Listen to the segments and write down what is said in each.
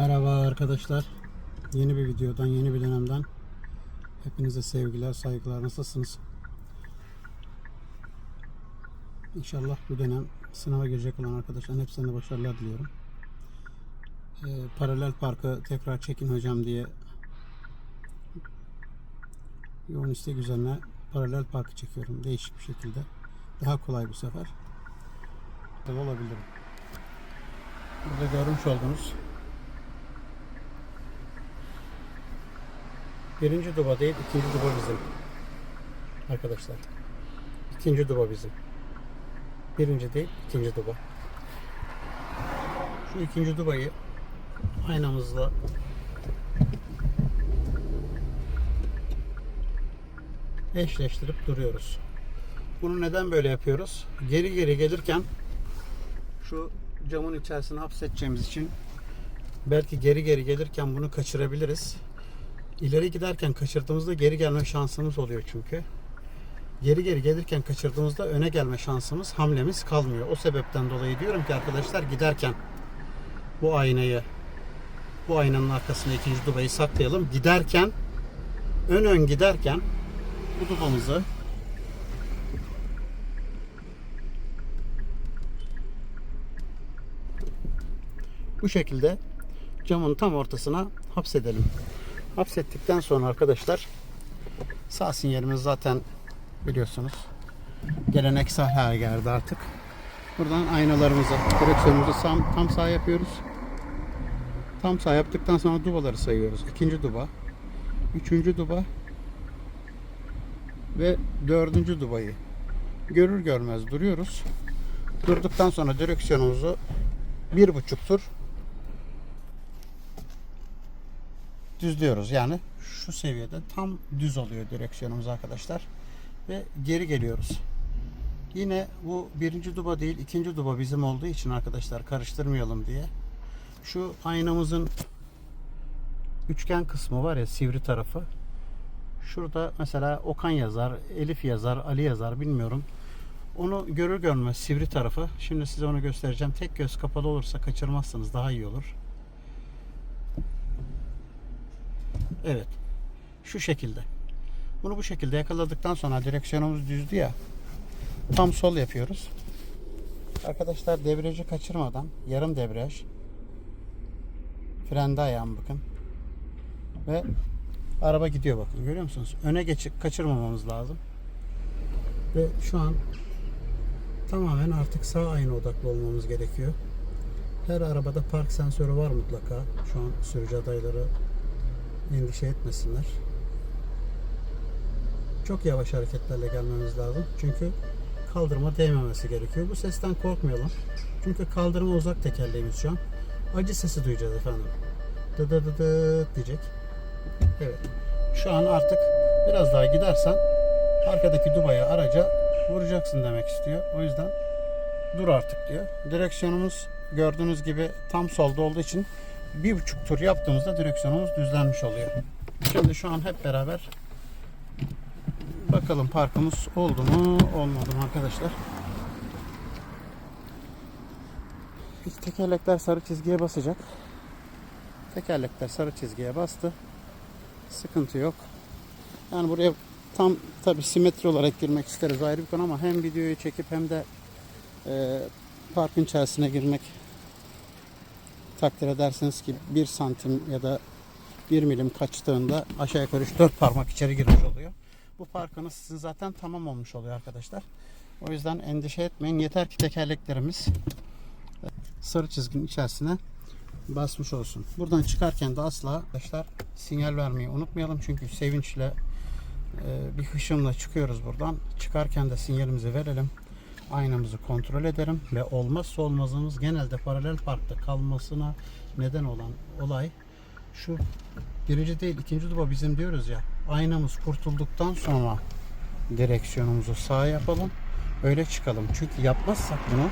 Merhaba arkadaşlar. Yeni bir videodan, yeni bir dönemden hepinize sevgiler, saygılar. Nasılsınız? İnşallah bu dönem sınava girecek olan arkadaşların hepsine başarılar diliyorum. Ee, paralel parkı tekrar çekin hocam diye yoğun istek üzerine paralel parkı çekiyorum. Değişik bir şekilde. Daha kolay bu sefer. Olabilirim. Burada görmüş olduğunuz Birinci duba değil, ikinci duba bizim. Arkadaşlar. İkinci duba bizim. Birinci değil, ikinci duba. Şu ikinci dubayı aynamızla eşleştirip duruyoruz. Bunu neden böyle yapıyoruz? Geri geri gelirken şu camın içerisine hapsedeceğimiz için belki geri geri gelirken bunu kaçırabiliriz. İleri giderken kaçırdığımızda geri gelme şansımız oluyor çünkü. Geri geri gelirken kaçırdığımızda öne gelme şansımız, hamlemiz kalmıyor. O sebepten dolayı diyorum ki arkadaşlar giderken bu aynayı bu aynanın arkasına ikinci dubayı saklayalım. Giderken ön ön giderken bu dubamızı bu şekilde camın tam ortasına hapsedelim. Hapsettikten sonra arkadaşlar sağ sinyalimiz zaten biliyorsunuz geleneksel hale geldi artık. Buradan aynalarımızı, direksiyonumuzu tam, sağ yapıyoruz. Tam sağ yaptıktan sonra dubaları sayıyoruz. İkinci duba, üçüncü duba ve dördüncü dubayı görür görmez duruyoruz. Durduktan sonra direksiyonumuzu bir buçuk tur düzlüyoruz. Yani şu seviyede tam düz oluyor direksiyonumuz arkadaşlar. Ve geri geliyoruz. Yine bu birinci duba değil ikinci duba bizim olduğu için arkadaşlar karıştırmayalım diye. Şu aynamızın üçgen kısmı var ya sivri tarafı. Şurada mesela Okan yazar, Elif yazar, Ali yazar bilmiyorum. Onu görür görmez sivri tarafı. Şimdi size onu göstereceğim. Tek göz kapalı olursa kaçırmazsınız daha iyi olur. Evet. Şu şekilde. Bunu bu şekilde yakaladıktan sonra direksiyonumuz düzdü ya. Tam sol yapıyoruz. Arkadaşlar debriyajı kaçırmadan yarım debriyaj. Frende ayağım bakın. Ve araba gidiyor bakın. Görüyor musunuz? Öne geçip kaçırmamamız lazım. Ve şu an tamamen artık sağ ayna odaklı olmamız gerekiyor. Her arabada park sensörü var mutlaka. Şu an sürücü adayları endişe etmesinler. Çok yavaş hareketlerle gelmemiz lazım. Çünkü kaldırıma değmemesi gerekiyor. Bu sesten korkmayalım. Çünkü kaldırıma uzak tekerleğimiz şu an. Acı sesi duyacağız efendim. Dı dı dı dı diyecek. Evet. Şu an artık biraz daha gidersen arkadaki dubaya araca vuracaksın demek istiyor. O yüzden dur artık diyor. Direksiyonumuz gördüğünüz gibi tam solda olduğu için bir buçuk tur yaptığımızda direksiyonumuz düzlenmiş oluyor. Şimdi şu an hep beraber bakalım parkımız oldu mu olmadı mı arkadaşlar. Tekerlekler sarı çizgiye basacak. Tekerlekler sarı çizgiye bastı. Sıkıntı yok. Yani buraya tam tabi simetri olarak girmek isteriz ayrı bir konu ama hem videoyu çekip hem de e, parkın içerisine girmek takdir edersiniz ki 1 santim ya da 1 milim kaçtığında aşağı yukarı 3-4 parmak içeri girmiş oluyor. Bu parkınız sizin zaten tamam olmuş oluyor arkadaşlar. O yüzden endişe etmeyin. Yeter ki tekerleklerimiz sarı çizginin içerisine basmış olsun. Buradan çıkarken de asla arkadaşlar sinyal vermeyi unutmayalım. Çünkü sevinçle e, bir hışımla çıkıyoruz buradan. Çıkarken de sinyalimizi verelim aynamızı kontrol ederim. Ve olmazsa olmazımız genelde paralel parkta kalmasına neden olan olay şu. Birinci değil ikinci duba bizim diyoruz ya aynamız kurtulduktan sonra direksiyonumuzu sağa yapalım öyle çıkalım. Çünkü yapmazsak bunu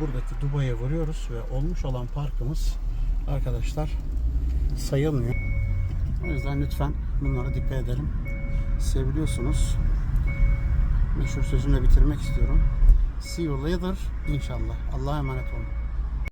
buradaki dubaya vuruyoruz ve olmuş olan parkımız arkadaşlar sayılmıyor. O yüzden lütfen bunlara dikkat edelim. Seviliyorsunuz meşhur sözümle bitirmek istiyorum See you later inşallah. Allah'a emanet olun.